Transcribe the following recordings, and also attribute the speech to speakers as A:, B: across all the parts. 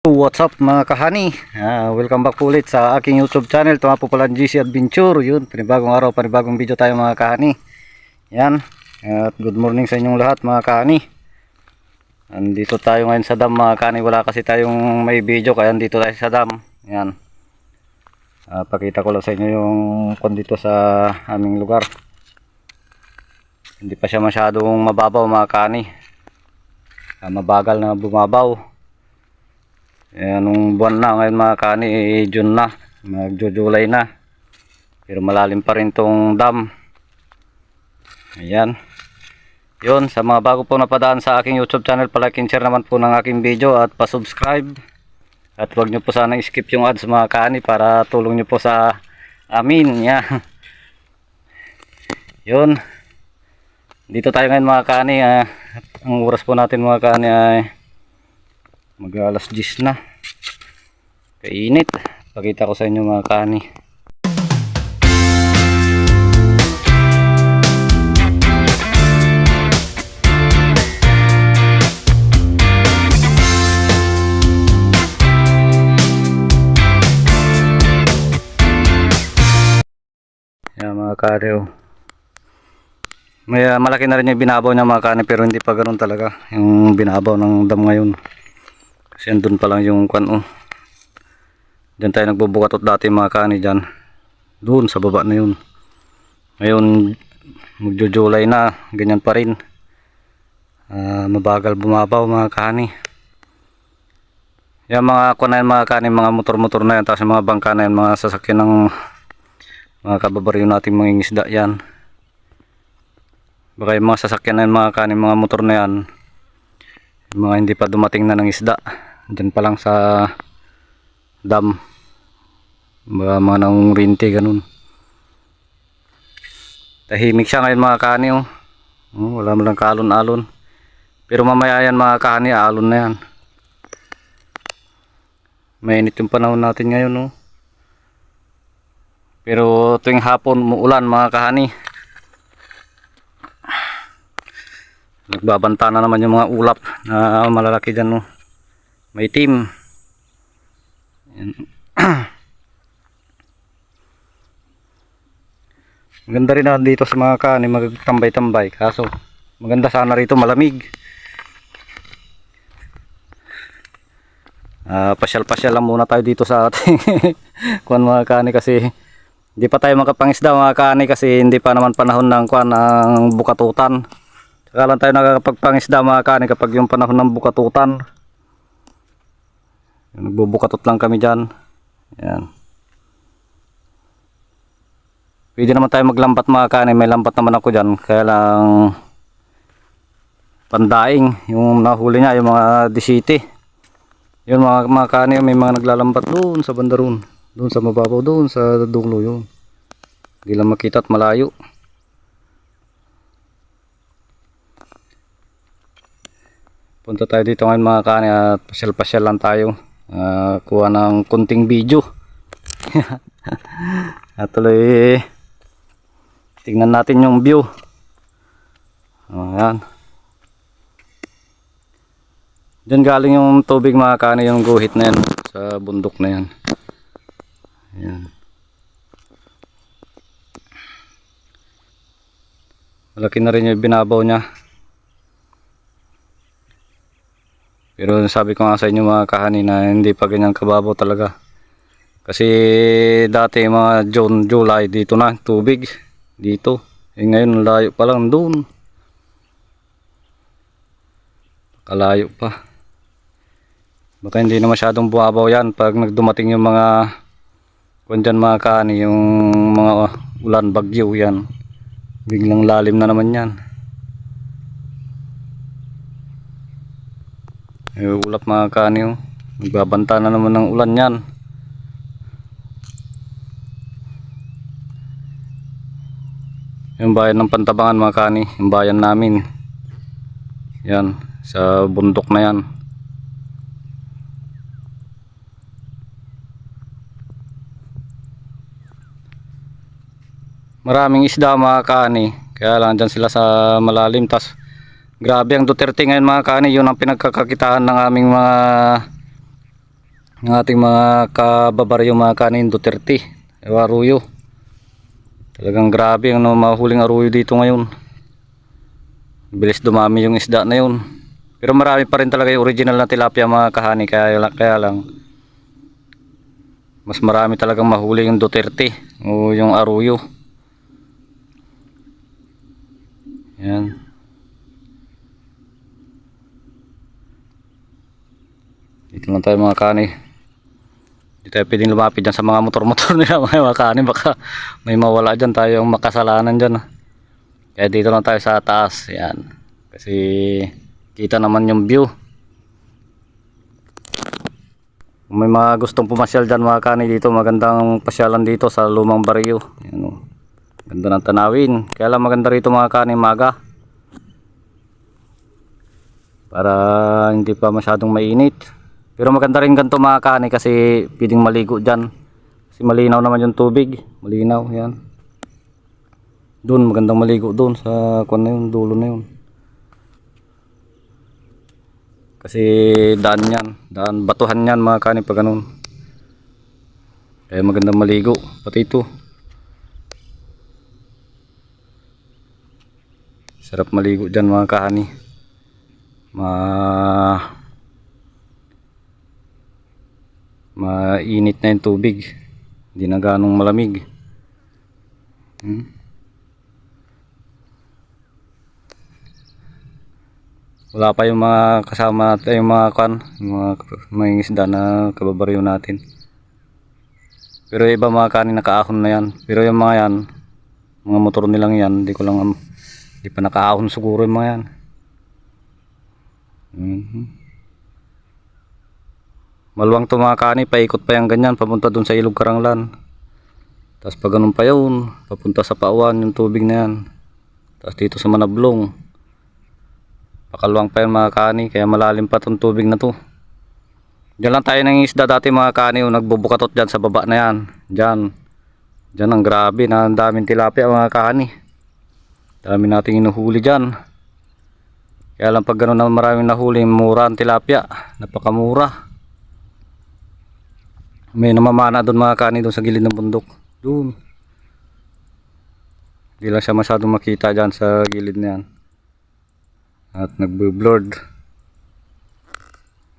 A: What's up mga kahani? Ah, welcome back ulit sa aking YouTube channel. Ito nga po pala GC Adventure. Yun, panibagong araw, panibagong video tayo mga kahani. Yan. At good morning sa inyong lahat mga kahani. Andito tayo ngayon sa dam mga kahani. Wala kasi tayong may video kaya andito tayo sa dam. Yan. Ah, pakita ko lang sa inyo yung kon dito sa aming lugar. Hindi pa siya masyadong mababaw mga kahani. Ah, mabagal na bumabaw. Ayan, nung buwan na ngayon mga kani, eh, June na. Magjo-July na. Pero malalim pa rin tong dam. Ayan. Yun, sa mga bago po napadaan sa aking YouTube channel, palike and share naman po ng aking video at pa-subscribe. At huwag nyo po sana skip yung ads mga kani para tulong nyo po sa amin. Yan. Yun. Dito tayo ngayon mga kani. ah, ang oras po natin mga kani ay mag alas 10 na kainit pakita ko sa inyo mga kani yan mga kani oh. may ah, malaki na rin yung binabaw niya mga kani pero hindi pa ganoon talaga yung binabaw ng dam ngayon kasi andun pa lang yung kwan oh. Diyan tayo nagbubukatot dati mga kani dyan. Doon sa baba na yun. Ngayon magjo-July na. Ganyan pa rin. Ah, mabagal bumabaw mga kani. Yan mga kwan na yan mga kani, mga motor-motor na yan. Tapos mga bangka na yan, mga sasakyan ng mga kababaryo natin mga isda yan. Baka yung mga sasakyan na yan mga kani, mga motor na yan. Yung mga hindi pa dumating na ng isda. Diyan pa lang sa dam. Mga mga nang rinti ganun. Tahimik siya ngayon mga kani oh. Oh, wala mo lang kalon-alon. Pero mamaya yan mga kani, alon na yan. Mainit yung panahon natin ngayon oh. Pero tuwing hapon muulan mga kahani. Nagbabanta na naman yung mga ulap na malalaki dyan oh may team Yan. maganda rin na dito sa mga kani magtambay-tambay kaso maganda sana rito malamig Ah, pasyal-pasyal lang muna tayo dito sa ating kuan mga kani kasi hindi pa tayo makapangisda mga kani kasi hindi pa naman panahon ng kuan ng bukatutan saka lang tayo nakakapagpangisda mga kani kapag yung panahon ng bukatutan Nagbubukatot lang kami dyan. Yan. Pwede naman tayo maglambat mga kanay. May lambat naman ako dyan. Kaya lang pandaing. Yung nahuli niya, yung mga disiti. Yun mga, mga kanay, may mga naglalambat doon sa bandaron. Doon sa mababaw, doon sa dulo yun. Hindi lang makita at malayo. Punta tayo dito ngayon mga kanay at pasyal-pasyal lang tayo uh, kuha ng kunting video at tuloy tingnan natin yung view. Ayan. Dyan galing yung tubig mga kani yung guhit na yan sa bundok na yan. Ayan. Malaki na rin yung binabaw niya. Pero sabi ko nga sa inyo mga kahani hindi pa ganyan kababaw talaga. Kasi dati mga June, July dito na tubig dito. Eh ngayon layo pa lang doon. Kalayo pa. Baka hindi na masyadong bumabaw yan pag nagdumating yung mga kung dyan mga kahani yung mga ulan bagyo yan. Biglang lalim na naman yan. May ulap mga kaniw. Nagbabanta na naman ng ulan yan. Yung bayan ng Pantabangan mga kani. Yung bayan namin. Yan. Sa bundok na yan. Maraming isda mga kani. Kaya lang dyan sila sa malalim. Tas Grabe ang Duterte ngayon mga kani, yun ang pinagkakakitaan ng aming mga ng ating mga kababaryo mga kanin Duterte ewa aruyo talagang grabe ang mahuling aruyo dito ngayon. Bilis dumami yung isda na yun. Pero marami pa rin talaga yung original na tilapia mga kahani. Kaya, kaya lang mas marami talagang mahuli yung Duterte o yung aruyo yan. Dito lang tayo mga kani Hindi tayo pwedeng lumapit dyan sa mga motor-motor nila mga kanin. Baka may mawala dyan tayong makasalanan dyan. Kaya dito lang tayo sa taas. Yan. Kasi kita naman yung view. Kung may mga gustong pumasyal dyan mga kani dito. Magandang pasyalan dito sa lumang baryo. Yan o. Ganda ng tanawin. Kaya lang maganda rito mga kani maga. Para hindi pa masyadong mainit. Pero maganda rin ganito mga kani kasi pwedeng maligo dyan. Kasi malinaw naman yung tubig. Malinaw, yan. Doon, magandang maligo doon sa kwan na yun, dulo na yun. Kasi daan yan. Daan, batuhan yan mga kani pag ganun. Kaya magandang maligo. Pati ito. Sarap maligo dyan mga kani. Ma mainit na yung tubig. Hindi na ganong malamig. Hmm? wala pa yung mga kasama natin yung mga kan yung mga, mga isda na kababaryo natin. Pero iba mga kanin nakaahon na yan. Pero yung mga yan mga motor nilang yan hindi ko lang hindi pa nakaahon siguro yung mga yan. Mhm Maluwang to mga kani, paikot pa yung ganyan, papunta dun sa ilog karanglan. Tapos pag ganun pa yun, papunta sa pauan yung tubig na yan. Tapos dito sa manablong. Pakaluwang pa yan mga kani, kaya malalim pa tong tubig na to. Diyan lang tayo ng isda dati mga kani, yung nagbubukatot dyan sa baba na yan. Diyan. Diyan ang grabe, na ang daming tilapia mga kani. Dami nating inuhuli dyan. Kaya lang pag ganun na maraming nahuli, mura ang tilapia. Napakamura. May namamana doon mga kani doon sa gilid ng bundok. Doon. Hindi lang siya masyadong makita dyan sa gilid na yan. At nagbe-blurred.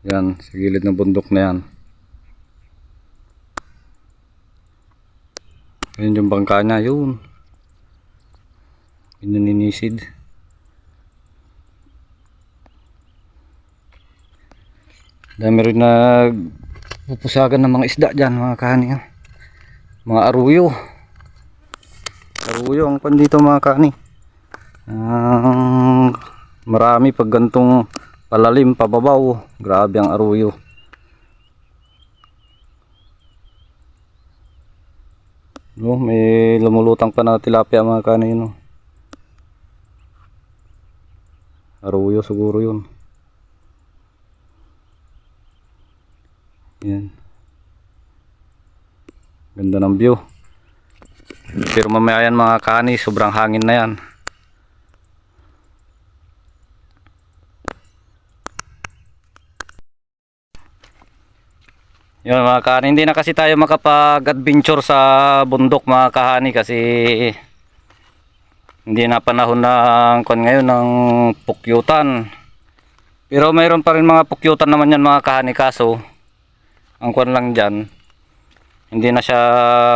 A: Yan, sa gilid ng bundok na yan. Ayun yung bangka niya, yun. Pinaninisid. Dami rin nag pupusagan ng mga isda dyan mga kani mga aruyo. Aruyo ang pan dito mga kani ang marami pag gantong palalim pababaw. Grabe ang aruyo. No, may lumulutang pa na tilapia mga kani no. aruyo siguro yun Yan. Ganda ng view. Pero mamaya yan mga kani, sobrang hangin na yan. Yun mga kani, hindi na kasi tayo makapag-adventure sa bundok mga kahani kasi hindi na panahon ng kon ngayon ng pukyutan. Pero mayroon pa rin mga pukyutan naman yan mga kahani kaso ang kwan lang dyan hindi na siya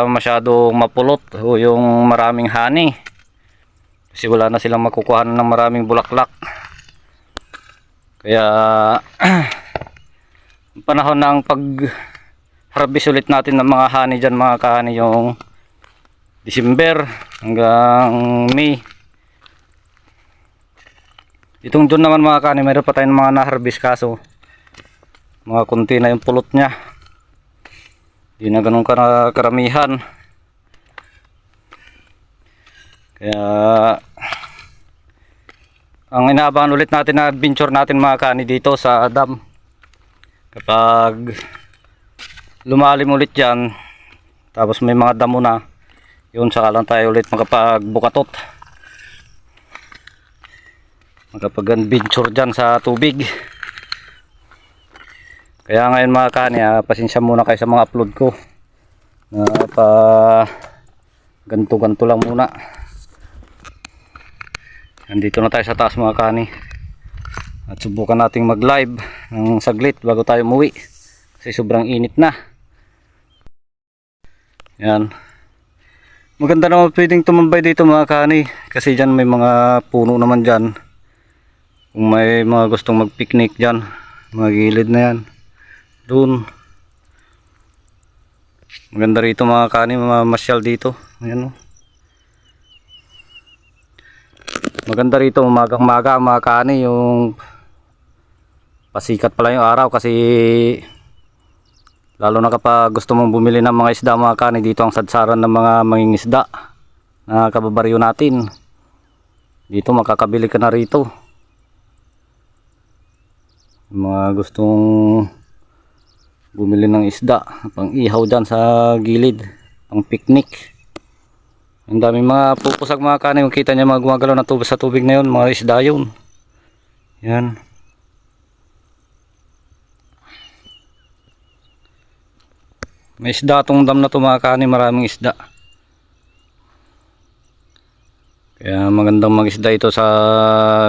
A: masyadong mapulot. O yung maraming hani kasi wala na silang makukuha ng maraming bulaklak. Kaya panahon ng pag harvest ulit natin ng mga hani dyan mga kahani yung December hanggang May. Itong June naman mga kahani mayroon pa tayong mga na-harvest kaso mga kunti na yung pulot niya Di na ganun kara karamihan. Kaya ang inaabangan ulit natin na adventure natin mga kani dito sa dam. Kapag lumalim ulit yan, tapos may mga damo na, yun saka lang tayo ulit makapagbukatot. Makapag adventure dyan sa tubig. Kaya ngayon mga kani, ah, pasensya muna kayo sa mga upload ko. Na pa ganto-ganto lang muna. Nandito na tayo sa taas mga kani. At subukan nating mag-live ng saglit bago tayo umuwi. Kasi sobrang init na. Yan. Maganda naman pwedeng tumambay dito mga kani. Kasi dyan may mga puno naman dyan. Kung may mga gustong mag-picnic dyan. Mga gilid na yan. Doon. Maganda rito mga kani. Mga masyal dito. Ayan o. Maganda rito umagang maga mga kani yung pasikat pala yung araw kasi lalo na kapag gusto mong bumili ng mga isda mga kani dito ang sadsaran ng mga mangingisda na kababaryo natin dito makakabili ka na rito mga gustong bumili ng isda pang ihaw dyan sa gilid pang picnic ang daming mga pupusag mga kani kung kita niya mga gumagalaw na tubig sa tubig na yun mga isda yun yan May isda tong dam na to mga kani, maraming isda. Kaya magandang mag-isda ito sa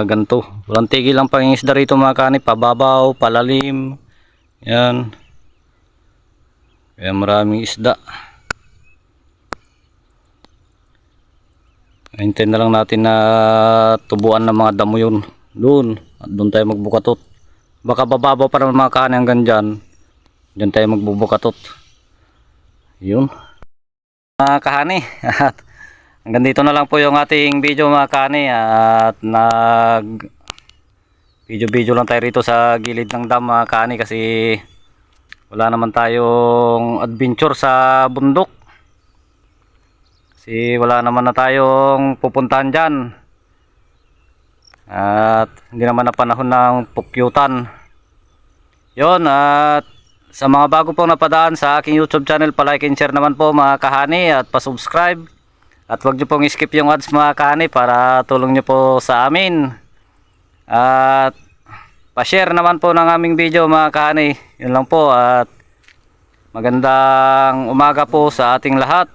A: ganto. Walang tigil lang pang isda rito mga kani, pababaw, palalim. Yan. Kaya maraming isda. Hintayin na lang natin na tubuan ng mga damo yun. Doon. At doon tayo magbukatot. Baka bababaw pa naman mga kani hanggang dyan. Diyan tayo magbubukatot. Yun. Mga kahani. At hanggang dito na lang po yung ating video mga kahani. At nag video-video lang tayo rito sa gilid ng dam mga kahani kasi wala naman tayong adventure sa bundok. Kasi wala naman na tayong pupuntahan dyan. At hindi naman na panahon ng pukyutan. Yun at sa mga bago pong napadaan sa aking YouTube channel, palike and share naman po mga kahani at pa-subscribe. At wag niyo pong skip yung ads mga kahani para tulong niyo po sa amin. At pa-share naman po ng aming video mga kahani. Yun lang po at magandang umaga po sa ating lahat.